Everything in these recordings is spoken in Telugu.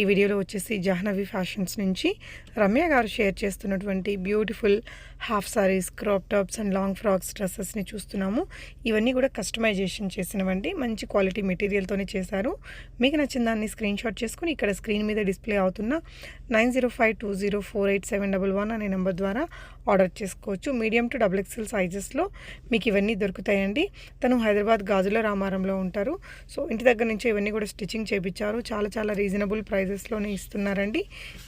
ఈ వీడియోలో వచ్చేసి జాహ్నవి ఫ్యాషన్స్ నుంచి రమ్య గారు షేర్ చేస్తున్నటువంటి beautiful half saris crop tops and long frocks డ్రెస్సెస్ని చూస్తున్నాము. ఇవన్నీ కూడా కస్టమైజేషన్ చేసినవండి. మంచి క్వాలిటీ మెటీరియల్తోనే చేశారు. మీకు నచ్చిన దాన్ని స్క్రీన్ షాట్ చేసుకుని ఇక్కడ స్క్రీన్ మీద డిస్ప్లే అవుతున్న nine zero five two zero four eight seven double one అనే నెంబర్ ద్వారా ఆర్డర్ చేసుకోవచ్చు. మీడియం టు డబుల్ ఎక్స్ఎల్ సైజెస్లో మీకు ఇవన్నీ దొరుకుతాయండి. తను హైదరాబాద్ గాజుల రామారంలో ఉంటారు. సో ఇంటి దగ్గర నుంచి ఇవన్నీ కూడా స్టిచ్చింగ్ చేయించారు చాలా చాలా రీజనబుల్ ప్రైస్ ప్రైజెస్లోనే ఇస్తున్నారండి.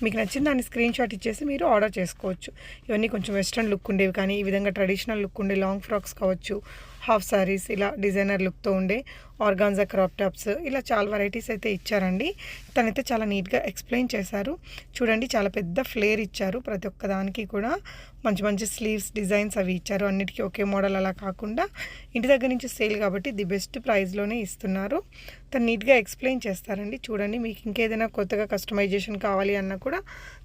మీకు నచ్చిన దాన్ని స్క్రీన్ షాట్ ఇచ్చేసి మీరు ఆర్డర్ చేసుకోవచ్చు. ఇవన్నీ కొంచెం వెస్ట్రన్ లుక్ ఉండేవి కానీ ఈ విధంగా ట్రెడిషనల్ లుక్ ఉండే లాంగ్ ఫ్రాక్స్ కావచ్చు హాఫ్ సారీస్ ఇలా డిజైనర్ లుక్తో ఉండే ఆర్గాన్జా క్రాప్ టాప్స్ ఇలా చాలా వెరైటీస్ అయితే ఇచ్చారండి. తనైతే చాలా నీట్గా ఎక్స్ప్లెయిన్ చేశారు. చూడండి చాలా పెద్ద ఫ్లేర్ ఇచ్చారు. ప్రతి ఒక్క దానికి కూడా మంచి మంచి స్లీవ్స్ డిజైన్స్ అవి ఇచ్చారు. అన్నిటికీ ఒకే మోడల్ అలా కాకుండా ఇంటి దగ్గర నుంచి సేల్ కాబట్టి ది బెస్ట్ ప్రైస్లోనే ఇస్తున్నారు. తను నీట్గా ఎక్స్ప్లెయిన్ చేస్తారండి. చూడండి మీకు ఇంకేదైనా కొత్తగా కస్టమైజేషన్ కావాలి అన్నా కూడా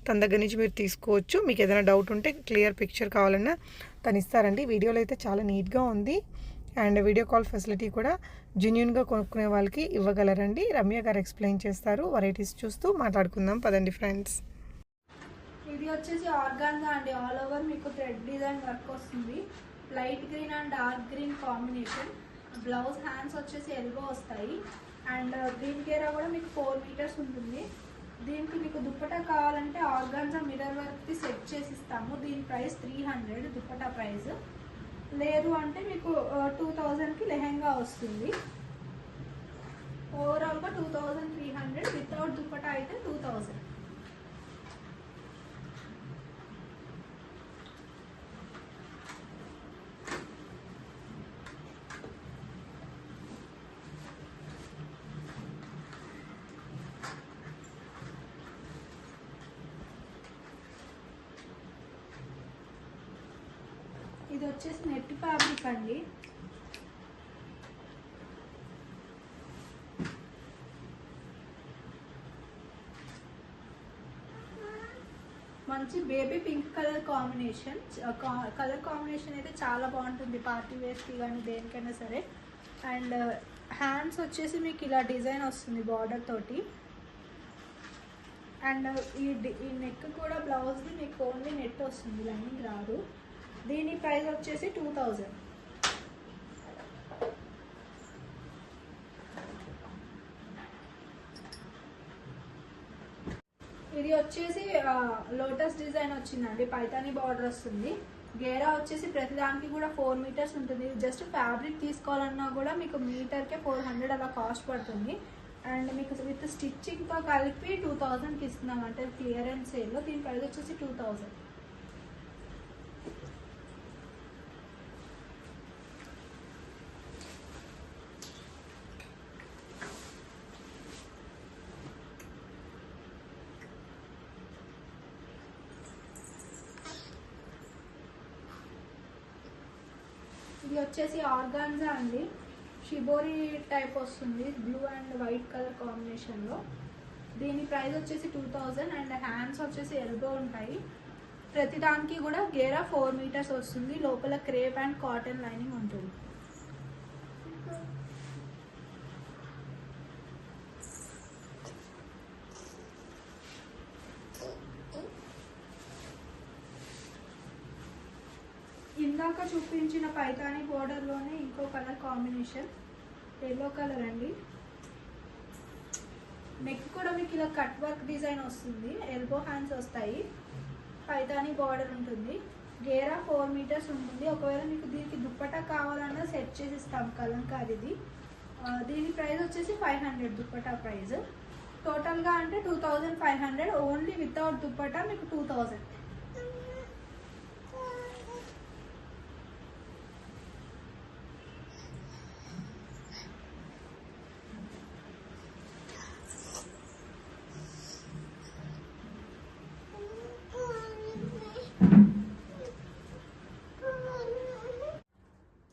తన దగ్గర నుంచి మీరు తీసుకోవచ్చు. మీకు ఏదైనా డౌట్ ఉంటే క్లియర్ పిక్చర్ కావాలన్నా తను ఇస్తారండి. వీడియోలో అయితే చాలా నీట్గా ఉంది. అండ్ వీడియో కాల్ ఫెసిలిటీ కూడా జెన్యున్గా కొనుక్కునే వాళ్ళకి ఇవ్వగలరండి. రమ్య గారు ఎక్స్ప్లెయిన్ చేస్తారు వెరైటీస్ చూస్తూ మాట్లాడుకుందాం. పదండి ఫ్రెండ్స్ ఇది వచ్చేసి ఆర్గాన్గా అండి. ఆల్ ఓవర్ మీకు థ్రెడ్ డిజైన్ వర్క్ వస్తుంది. Light green and dark green combination blouse hands వచ్చేసి ఎల్బో వస్తాయి. అండ్ గ్రీన్ uh, కేరా కూడా మీకు ఫోర్ మీటర్స్ ఉంటుంది. దీనికి మీకు దుప్పటా కావాలంటే ఆర్గాన్జా మిర్రర్ వర్క్కి సెట్ చేసి ఇస్తాము. దీని price three hundred dupatta price లేదు అంటే మీకు టూ థౌజండ్కి లెహెంగా వస్తుంది. ఓవరాల్గా two thousand three hundred without dupatta అయితే టూ థౌజండ్ ఇది వచ్చేసి నెట్ ఫ్యాబ్రిక్ అండి. మంచి baby pink colour combination. Colour combination అయితే చాలా బాగుంటుంది పార్టీ వేర్కి కానీ దేనికైనా సరే. అండ్ హ్యాండ్స్ వచ్చేసి మీకు ఇలా డిజైన్ వస్తుంది బార్డర్ తోటి. అండ్ ఈ డి- ఈ నెక్ కూడా బ్లౌజ్ది మీకు ఓన్లీ నెట్ వస్తుంది లైనింగ్ రాదు. దీని ప్రైస్ వచ్చేసి టూ థౌజండ్. ఇది వచ్చేసి లోటస్ డిజైన్ వచ్చిందండి పైతాని బార్డర్ వస్తుంది. గేరా వచ్చేసి ప్రతి దానికి కూడా ఫోర్ మీటర్స్ ఉంటుంది. జస్ట్ ఫ్యాబ్రిక్ తీసుకోవాలన్నా కూడా మీకు మీటర్కే ఫోర్ హండ్రెడ్ అలా కాస్ట్ పడుతుంది. అండ్ మీకు విత్ స్టిచ్చింగ్తో కలిపి టూ థౌజండ్కి ఇస్తున్నాం. అంటే క్లియరెన్స్ సేల్లో దీని ప్రైస్ వచ్చేసి టూ థౌజండ్. ఇది వచ్చేసి ఆర్గాన్జా అండి. షిబోరి టైప్ వస్తుంది బ్లూ అండ్ వైట్ కలర్ కాంబినేషన్లో. దీని ప్రైస్ వచ్చేసి టూ థౌజండ్ అండ్ హ్యాండ్స్ వచ్చేసి ఎల్బో ఉంటాయి. ప్రతి దానికి కూడా గేరా ఫోర్ మీటర్స్ వస్తుంది. లోపల క్రేప్ అండ్ కాటన్ లైనింగ్ ఉంటుంది. ఇందాక చూపించిన పైతాని బోర్డర్లోనే ఇంకో కలర్ కాంబినేషన్ ఎల్లో కలర్ అండి. నెక్ కూడా మీకు ఇలా కట్ వర్క్ డిజైన్ వస్తుంది. ఎల్బో హ్యాండ్స్ వస్తాయి. పైతాని బార్డర్ ఉంటుంది. గేరా ఫోర్ మీటర్స్ ఉంటుంది. ఒకవేళ మీకు దీనికి దుప్పటా కావాలన్నా సెట్ చేసి ఇస్తాం కలంకారీది. ఆ, దీని ప్రైస్ వచ్చేసి ఫైవ్ హండ్రెడ్ దుప్పటా ప్రైస్ టోటల్గా అంటే two thousand five hundred only without dupatta మీకు టూ థౌజండ్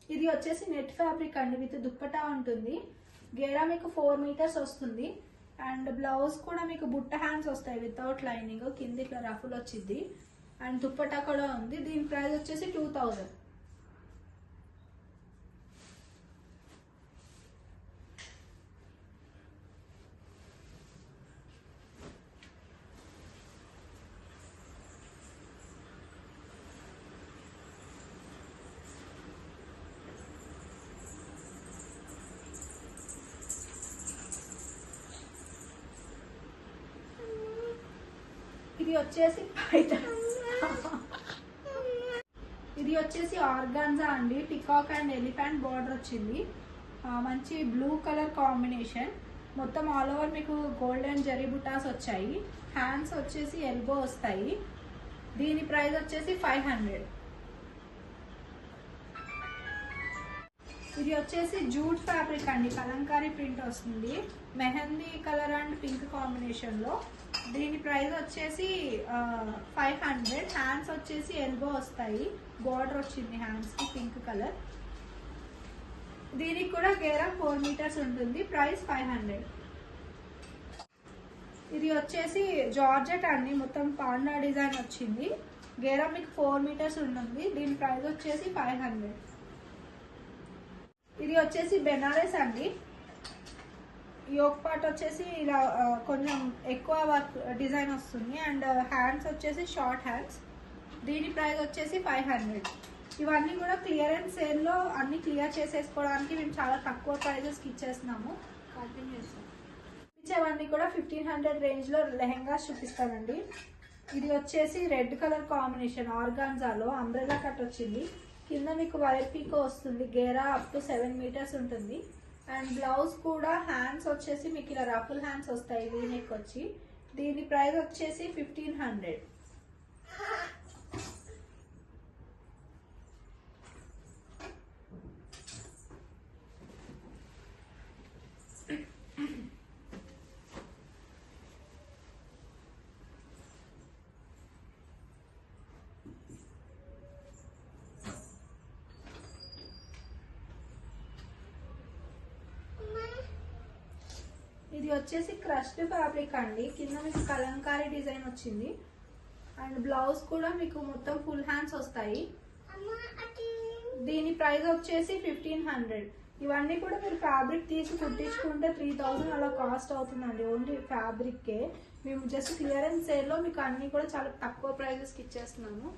ఇది వచ్చేసి నెట్ ఫ్యాబ్రిక్ అండి విత్ దుప్పటా ఉంటుంది. గేరా మీకు ఫోర్ మీటర్స్ వస్తుంది. అండ్ బ్లౌజ్ కూడా మీకు బుట్ట హ్యాండ్స్ వస్తాయి వితౌట్ లైనింగ్ కింద ఇట్లా రఫుల్ వచ్చింది అండ్ దుప్పటా కూడా ఉంది. దీని ప్రైస్ వచ్చేసి టూ థౌజండ్ ఇది వచ్చేసి ఇది వచ్చేసి ఆర్గాన్జా అండి. పికాక్ అండ్ ఎలిఫెంట్ బార్డర్ వచ్చింది. మంచి బ్లూ కలర్ కాంబినేషన్. మొత్తం ఆల్ ఓవర్ మీకు గోల్డెన్ జరీ బుటాస్ వచ్చాయి. హ్యాండ్స్ వచ్చేసి ఎల్బో వస్తాయి. దీని ప్రైస్ వచ్చేసి ఫైవ్ హండ్రెడ్. ఇది వచ్చేసి జూట్ ఫ్యాబ్రిక్ అండి. కలంకారీ ప్రింట్ వస్తుంది. మెహందీ కలర్ అండ్ పింక్ కాంబినేషన్లో. దీని ప్రైస్ వచ్చేసి ఫైవ్ హండ్రెడ్ హ్యాండ్స్ వచ్చేసి ఎల్బో వస్తాయి. బార్డర్ వచ్చింది హ్యాండ్స్కి పింక్ కలర్ దీనికి కూడా గేరం ఫోర్ మీటర్స్ ఉంటుంది. ప్రైస్ ఫైవ్ హండ్రెడ్ ఇది వచ్చేసి జార్జెట్ అండి. మొత్తం పాండా డిజైన్ వచ్చింది. గేరా మీకు ఫోర్ మీటర్స్ ఉంటుంది. దీని ప్రైస్ వచ్చేసి ఫైవ్ హండ్రెడ్ ఇది వచ్చేసి బెనారస్ అండి. యోక్ పార్ట్ వచ్చేసి ఇలా కొంచెం ఎక్కువ వర్క్ డిజైన్ వస్తుంది. అండ్ హ్యాండ్స్ వచ్చేసి షార్ట్ హ్యాండ్స్. దీని ప్రైస్ వచ్చేసి ఫైవ్ హండ్రెడ్. ఇవన్నీ కూడా క్లియరెన్స్ సేల్లో అన్ని క్లియర్ చేసేసుకోవడానికి మేము చాలా తక్కువ ప్రైజెస్కి ఇచ్చేస్తున్నాము. ఇచ్చేవన్నీ కూడా ఫిఫ్టీన్ హండ్రెడ్ రేంజ్లో లెహెంగాస్ చూపిస్తానండి. ఇది వచ్చేసి రెడ్ కలర్ కాంబినేషన్ ఆర్గాన్జాలో అంబ్రెలా కట్ వచ్చింది. కింద మీకు వైర్ పీకో వస్తుంది. గేరా అప్ టు సెవెన్ మీటర్స్ ఉంటుంది. అండ్ బ్లౌజ్ కూడా హ్యాండ్స్ వచ్చేసి మీకు ఇలా రఫుల్ హ్యాండ్స్ వస్తాయి వీ వచ్చి. దీని ప్రైస్ వచ్చేసి ఫిఫ్టీన్ హండ్రెడ్ ఇది వచ్చేసి క్రష్డ్ ఫ్యాబ్రిక్ అండి. కింద మీకు కలంకారీ డిజైన్ వచ్చింది. అండ్ బ్లౌజ్ కూడా మీకు మొత్తం ఫుల్ హ్యాండ్స్ వస్తాయి. దీని ప్రైస్ వచ్చేసి ఫిఫ్టీన్ హండ్రెడ్ ఇవన్నీ కూడా మీరు ఫ్యాబ్రిక్ తీసి కుట్టించుకుంటే త్రీ థౌజండ్ అలా కాస్ట్ అవుతుందండి. ఓన్లీ ఫ్యాబ్రిక్కే మేము జస్ట్ క్లియరెన్స్ సేల్లో మీకు అన్నీ కూడా చాలా తక్కువ ప్రైజెస్కి ఇచ్చేస్తున్నాము.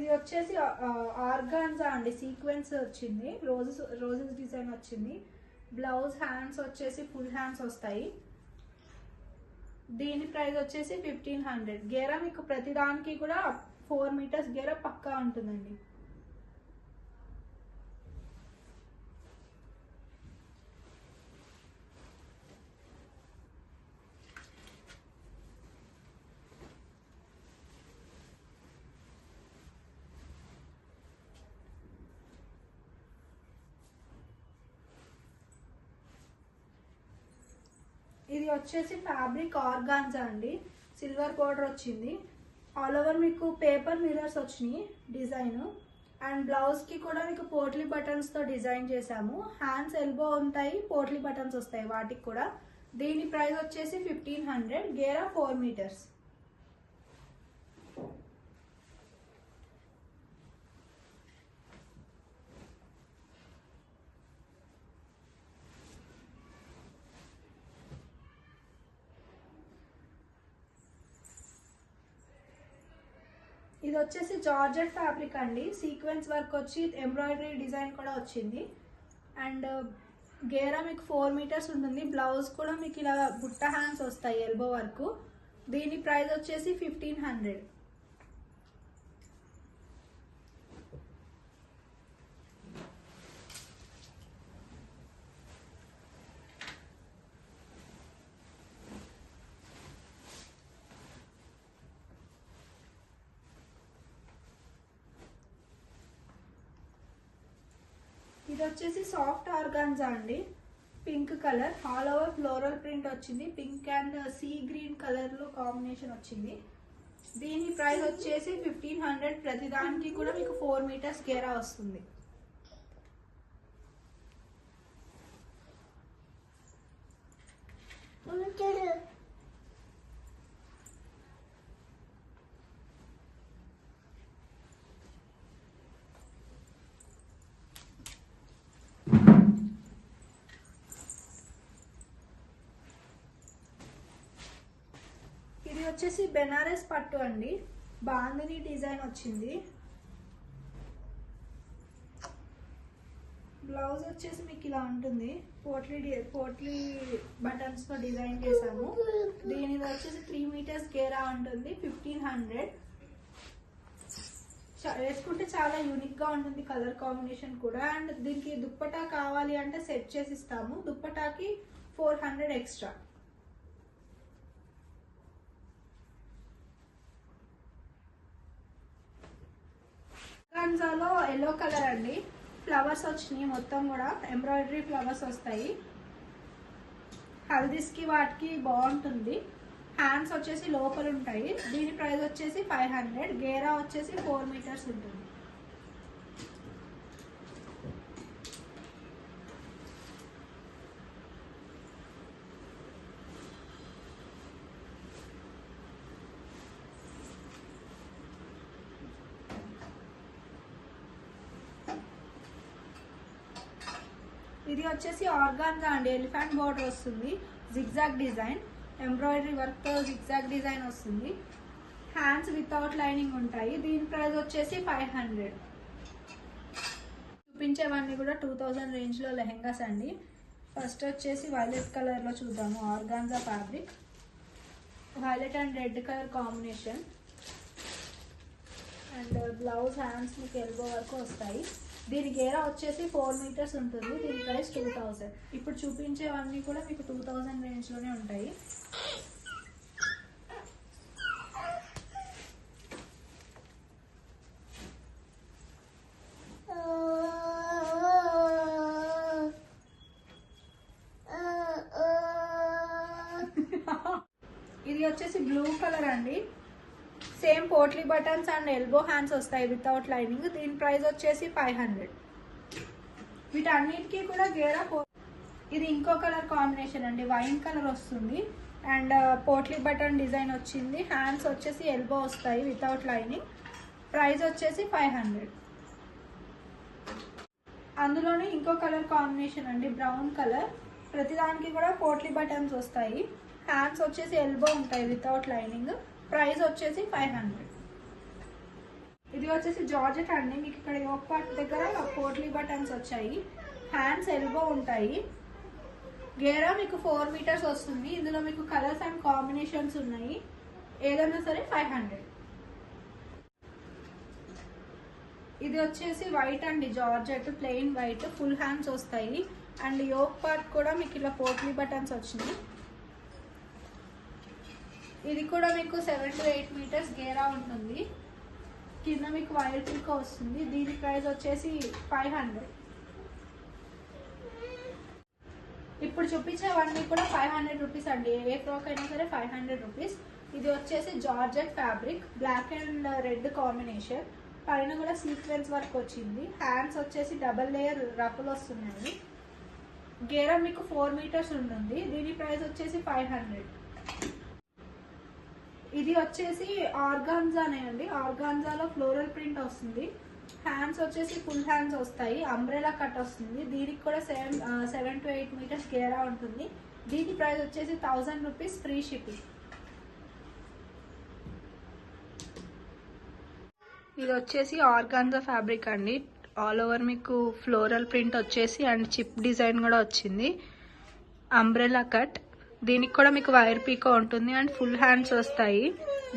ఇది వచ్చేసి ఆర్గాన్జా అండి సీక్వెన్స్ వచ్చింది. రోజెస్ రోజెస్ డిజైన్ వచ్చింది. బ్లౌజ్ హ్యాండ్స్ వచ్చేసి ఫుల్ హ్యాండ్స్ వస్తాయి. దీని ప్రైస్ వచ్చేసి ఫిఫ్టీన్ హండ్రెడ్. గేరా మీకు ప్రతిదానికి కూడా ఫోర్ మీటర్స్ గేరా పక్కా ఉంటుందండి. ఇది వచ్చేసి ఫ్యాబ్రిక్ ఆర్గాన్జా అండి. సిల్వర్ బోర్డర్ వచ్చింది. ఆల్ ఓవర్ మీకు పేపర్ మిరర్స్ వచ్చినాయి డిజైన్. అండ్ బ్లౌజ్కి కూడా మీకు పోట్లీ బటన్స్తో డిజైన్ చేశాము. హ్యాండ్స్ ఎల్బో ఉంటాయి పోట్లీ బటన్స్ వస్తాయి వాటికి కూడా. దీని ప్రైస్ వచ్చేసి ఫిఫ్టీన్ హండ్రెడ్ గేరా ఫోర్ మీటర్స్ ఇది వచ్చేసి జార్జెట్ ఫ్యాబ్రిక్ అండి. సీక్వెన్స్ వర్క్ వచ్చి ఎంబ్రాయిడరీ డిజైన్ కూడా వచ్చింది. అండ్ uh, గేరా మీకు ఫోర్ మీటర్స్ ఉంటుంది. బ్లౌజ్ కూడా మీకు ఇలా బుట్ట హ్యాండ్స్ వస్తాయి ఎల్బో వరకు దీని ప్రైస్ వచ్చేసి ఫిఫ్టీన్ హండ్రెడ్ వచ్చేసి సాఫ్ట్ ఆర్గాన్జా అండి. Pink colour. All over floral print వచ్చింది. పింక్ అండ్ సీ గ్రీన్ కలర్లో కాంబినేషన్ వచ్చింది. దీని ప్రైస్ వచ్చేసి ఫిఫ్టీన్ హండ్రెడ్. ప్రతి దానికి కూడా మీకు ఫోర్ మీటర్స్ గేరా వస్తుంది. ఇది వచ్చేసి బెనారస్ పట్టు అండి. బాగుంది డిజైన్ వచ్చింది. బ్లౌజ్ వచ్చేసి మీకు ఇలా ఉంటుంది. పోట్లీ పోట్లీ బటన్స్తో డిజైన్ చేసాము దీని వచ్చేసి త్రీ మీటర్స్ గేరా ఉంటుంది ఫిఫ్టీన్ హండ్రెడ్. వేసుకుంటే చాలా యూనిక్గా ఉంటుంది కలర్ కాంబినేషన్ కూడా. అండ్ దీనికి దుప్పటా కావాలి అంటే సెట్ చేసి ఇస్తాము. దుప్పటాకి ఫోర్ హండ్రెడ్ ఎక్స్ట్రా. ఆర్గాన్జాలో ఎల్లో కలర్ అండి. ఫ్లవర్స్ వచ్చినాయి. మొత్తం కూడా ఎంబ్రాయిడరీ ఫ్లవర్స్ వస్తాయి. హల్దీస్కి వాటికి బాగుంటుంది. హ్యాండ్స్ వచ్చేసి లోపల ఉంటాయి. దీని ప్రైస్ వచ్చేసి ఫైవ్ హండ్రెడ్ గేరా వచ్చేసి ఫోర్ మీటర్స్ ఉంటుంది. ఇది వచ్చేసి ఆర్గాన్గా అండి. ఎలిఫెంట్ బోర్డర్ వస్తుంది. Zigzag design. ఎంబ్రాయిడరీ వర్క్తో జిగ్జాగ్ డిజైన్ వస్తుంది. హ్యాండ్స్ వితౌట్ లైనింగ్ ఉంటాయి. దీని ప్రైస్ వచ్చేసి ఫైవ్ హండ్రెడ్. చూపించేవన్నీ కూడా టూ థౌజండ్ రేంజ్లో లెహెంగాస్ అండి. ఫస్ట్ వచ్చేసి వైలెట్ కలర్లో చూద్దాము. Organza fabric. Violet and red colour combination. And blouse hands మీకు ఎల్బో వరకు వస్తాయి. దీని గేరా వచ్చేసి ఫోర్ మీటర్స్ ఉంటుంది. దీని ప్రైస్ టూ థౌజండ్ ఇప్పుడు చూపించేవన్నీ కూడా మీకు టూ థౌజండ్ రేంజ్లోనే ఉంటాయి. ఇది వచ్చేసి బ్లూ కలర్ అండి. Same potli buttons and elbow hands వస్తాయి వితౌట్ లైనింగ్. దీని ప్రైస్ వచ్చేసి ఫైవ్ హండ్రెడ్. వీటన్నిటికీ కూడా గేరా ఇది ఇంకో కలర్ కాంబినేషన్ అండి. వైన్ కలర్ వస్తుంది. అండ్ పోట్లీ బటన్ డిజైన్ వచ్చింది. హ్యాండ్స్ వచ్చేసి ఎల్బో వస్తాయి వితౌట్ లైనింగ్. ప్రైస్ వచ్చేసి ఫైవ్ హండ్రెడ్. అందులోనే ఇంకో కలర్ కాంబినేషన్ అండి. Brown colour. ప్రతిదానికి కూడా పోట్లీ బటన్స్ వస్తాయి. హ్యాండ్స్ వచ్చేసి ఎల్బో ఉంటాయి వితౌట్ లైనింగ్. ప్రైస్ వచ్చేసి ఫైవ్ హండ్రెడ్. ఇది వచ్చేసి జార్జెట్ అండి. మీకు ఇక్కడ యోక్ పార్ట్ దగ్గర పోట్లీ బటన్స్ వచ్చాయి. హ్యాండ్స్ ఎల్బో ఉంటాయి. గేరా మీకు ఫోర్ మీటర్స్ వస్తుంది. ఇందులో మీకు కలర్స్ అండ్ కాంబినేషన్స్ ఉన్నాయి. ఏదైనా సరే ఫైవ్ హండ్రెడ్. ఇది వచ్చేసి వైట్ అండి georgette. Plain white. Full hands వస్తాయి. అండ్ యోక్ పార్ట్ కూడా మీకు ఇలా పోట్లీ బటన్స్ వచ్చినాయి. ఇది కూడా మీకు సెవెన్ టు ఎయిట్ మీటర్స్ గేరా ఉంటుంది. కింద మీకు వైర్ పిల్క వస్తుంది. దీని ప్రైస్ వచ్చేసి ఫైవ్ హండ్రెడ్ ఇప్పుడు చూపించేవన్నీ కూడా ఫైవ్ హండ్రెడ్ రూపీస్ అండి. ఏ ఫ్రాక్ అయినా సరే ఫైవ్ హండ్రెడ్ రూపీస్ ఇది వచ్చేసి georgette fabric black and red combination పైన కూడా సీక్వెన్స్ వర్క్ వచ్చింది. హ్యాండ్స్ వచ్చేసి డబల్ లేయర్ రఫులు వస్తున్నాయి. గేరా మీకు ఫోర్ మీటర్స్ ఉంటుంది. దీని ప్రైస్ వచ్చేసి ఫైవ్ హండ్రెడ్ ఇది వచ్చేసి ఆర్గాన్జానే అండి ఆర్గాన్జాలో ఫ్లోరల్ ప్రింట్ వస్తుంది. హ్యాండ్స్ వచ్చేసి ఫుల్ హ్యాండ్స్ వస్తాయి. అంబ్రెలా కట్ వస్తుంది. దీనికి కూడా seven seven to eight metres గేరా ఉంటుంది. దీని ప్రైస్ వచ్చేసి థౌజండ్ రూపీస్ ఫ్రీ షిప్పింగ్ ఇది వచ్చేసి ఆర్గాన్జా ఫ్యాబ్రిక్ అండి. ఆల్ ఓవర్ మీకు ఫ్లోరల్ ప్రింట్ వచ్చేసి అండ్ చిప్ డిజైన్ కూడా వచ్చింది. అంబ్రెలా కట్ దీనికి కూడా మీకు వైర్ పీకో ఉంటుంది అండ్ ఫుల్ హ్యాండ్స్ వస్తాయి.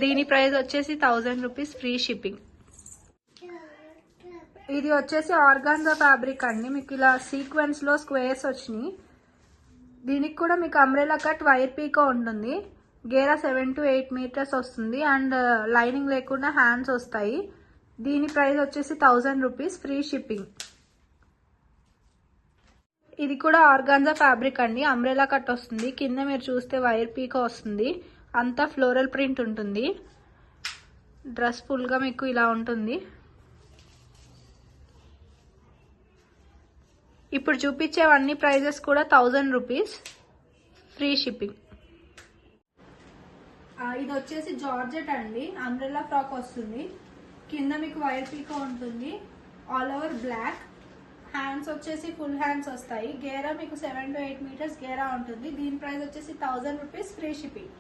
దీని ప్రైస్ వచ్చేసి థౌజండ్ రూపీస్ ఫ్రీ షిప్పింగ్. ఇది వచ్చేసి ఆర్గాన్జా ఫ్యాబ్రిక్ అండి. మీకు ఇలా సీక్వెన్స్లో స్క్వేర్స్ వచ్చినాయి. దీనికి కూడా మీకు అంబ్రెలా కట్ వైర్ పీకో ఉంటుంది. గేరా సెవెన్ టు ఎయిట్ మీటర్స్ వస్తుంది అండ్ uh, లైనింగ్ లేకుండా హ్యాండ్స్ వస్తాయి. దీని ప్రైస్ వచ్చేసి థౌజండ్ రూపీస్ ఫ్రీ షిప్పింగ్. ఇది కూడా ఆర్గాన్జా ఫ్యాబ్రిక్ అండి. అంబ్రెలా కట్ వస్తుంది. కింద మీరు చూస్తే వైర్ పీక వస్తుంది. అంతా ఫ్లోరల్ ప్రింట్ ఉంటుంది. డ్రెస్ ఫుల్గా మీకు ఇలా ఉంటుంది. ఇప్పుడు చూపించేవన్నీ ప్రైజెస్ కూడా థౌజండ్ రూపీస్. Free shipping. ఇది వచ్చేసి జార్జెట్ అండి. అంబ్రెల్లా ఫ్రాక్ వస్తుంది. కింద మీకు వైర్ పీక ఉంటుంది. All over black. హ్యాండ్స్ వచ్చేసి ఫుల్ హ్యాండ్స్ వస్తాయి. గేరా మీకు సెవెన్ టు ఎయిట్ మీటర్స్ గేరా ఉంటుంది. దీని ప్రైస్ వచ్చేసి థౌజండ్ రూపీస్ ఫ్రీ షిప్పింగ్.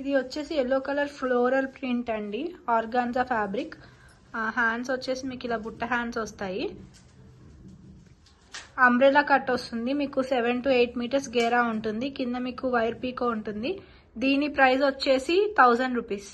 ఇది వచ్చేసి ఎల్లో కలర్ ఫ్లోరల్ ప్రింట్ అండి. Organza fabric. హ్యాండ్స్ వచ్చేసి మీకు ఇలా బుట్ట హ్యాండ్స్ వస్తాయి. అంబ్రెలా కట్ వస్తుంది. మీకు సెవెన్ టు ఎయిట్ మీటర్స్ గేరా ఉంటుంది. కింద మీకు వైర్ పీకో ఉంటుంది. దీని ప్రైస్ వచ్చేసి థౌజండ్ రూపీస్.